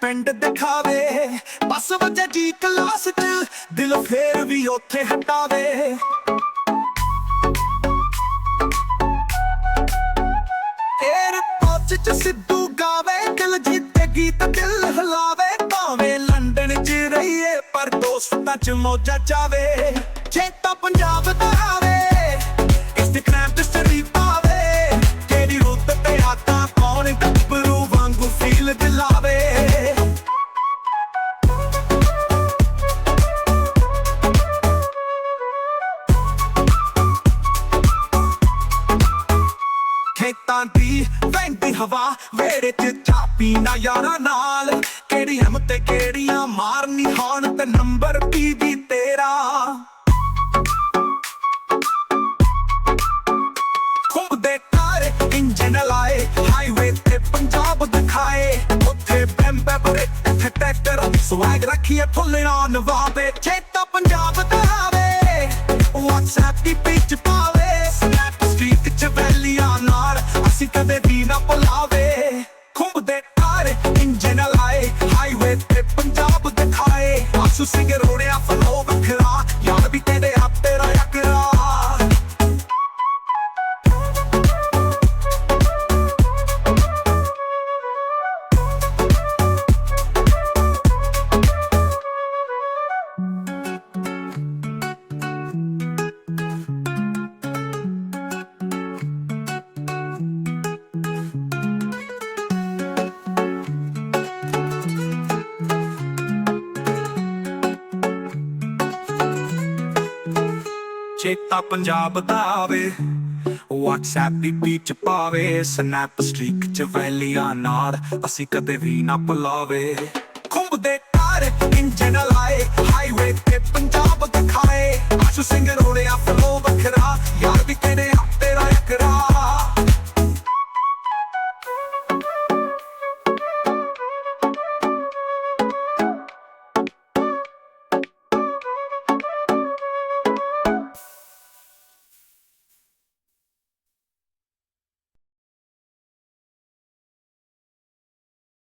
ਪਿੰਡ ਦਿਖਾਵੇ। ਬਸ ਵਜੇ ਜੀ ਕਲਾਸ ਚ, ਦਿਲ ਫੇਰ ਵੀ ਉੱਥੇ ਹਟਾਵੇ। ਏਰ ਪੋਚ ਚ ਸਿੱਧੂ ਗਾਵੇ, ਦਿਲ ਜਿੱਤੇ ਗੀਤ ਦਿਲ ਹਿਲਾਵੇ। ਭਾਵੇਂ ਲੰਡਨ ਚ ਰਹੀਏ, ਪਰ ਦੋਸਤਾਂ ਚ ਮੌਜਾਂ ਚਾਵੇ। ਚੇਤਾ ਪੰਜਾਬ ਦਾ ਹਵਾ ਵੇੜੇ 'ਚ ਚਾਹ ਪੀਣਾ ਯਾਰਾਂ ਨਾਲ। ਕਿਹੜੀ ਹਮ ਕਿਹੜੀਆਂ ਮਾਰਨੀ? ਹੋਣ ਤੇ ਨੰਬਰ ਵੀ ਵੀ ਤੇਰਾ। ਘੁੰਮਦੇ ਕਾਰ ਇੰਜਨ ਲਾਏ ਹਾਈਵੇ ਤੇ ਪੰਜਾਬ ਦਿਖਾਏ। ਉੱਥੇ ਬੈਂਬੇ ਬਰੇ ਇੱਥੇ ਟਰੈਕਟਰ ਸਵੈਗ ਰੱਖੀਏ ਫੁੱਲਣਾ ਨਵਾਵੇ ਚੇਤਾ ਪੰਜਾਬ ਦਾ ਆਵੇ WhatsApp ਦੀ ਪਿੱਚ ਪਾਵੇ। ਸਨੈਪ ਸਟ੍ਰੀਟ ਚ ਵੈਲੀਆਂ ਨਾਲ, ਅਸੀਂ ਕਦੇ ਘੁੰਮਦੇ ਕਾਰ ਇੰਜਨ ਲਾਏ ਹਾਈਵੇ ਤੇ ਪੰਜਾਬ ਦਿਖਾਏ। ਆਸੂ ਸਿੰਘ ਰੋੜਿਆ ਫਲੋ ਚੇਤਾ ਪੰਜਾਬ ਦਾ ਆਵੇ। WhatsApp ਦੀ ਪੀਚ ਪਾਵੇ। ਸਨੈਪ ਸਟ੍ਰੀਕ ਚ ਵੈਲੀਆਂ ਨਾਲ ਅਸੀਂ ਕਦੇ ਵੀ ਨਾ ਭੁਲਾਵੇ। ਘੁੰਮਦੇ ਕਾਰ ਇੰਜਨ ਲਾਏ ਹਾਈਵੇ ਤੇ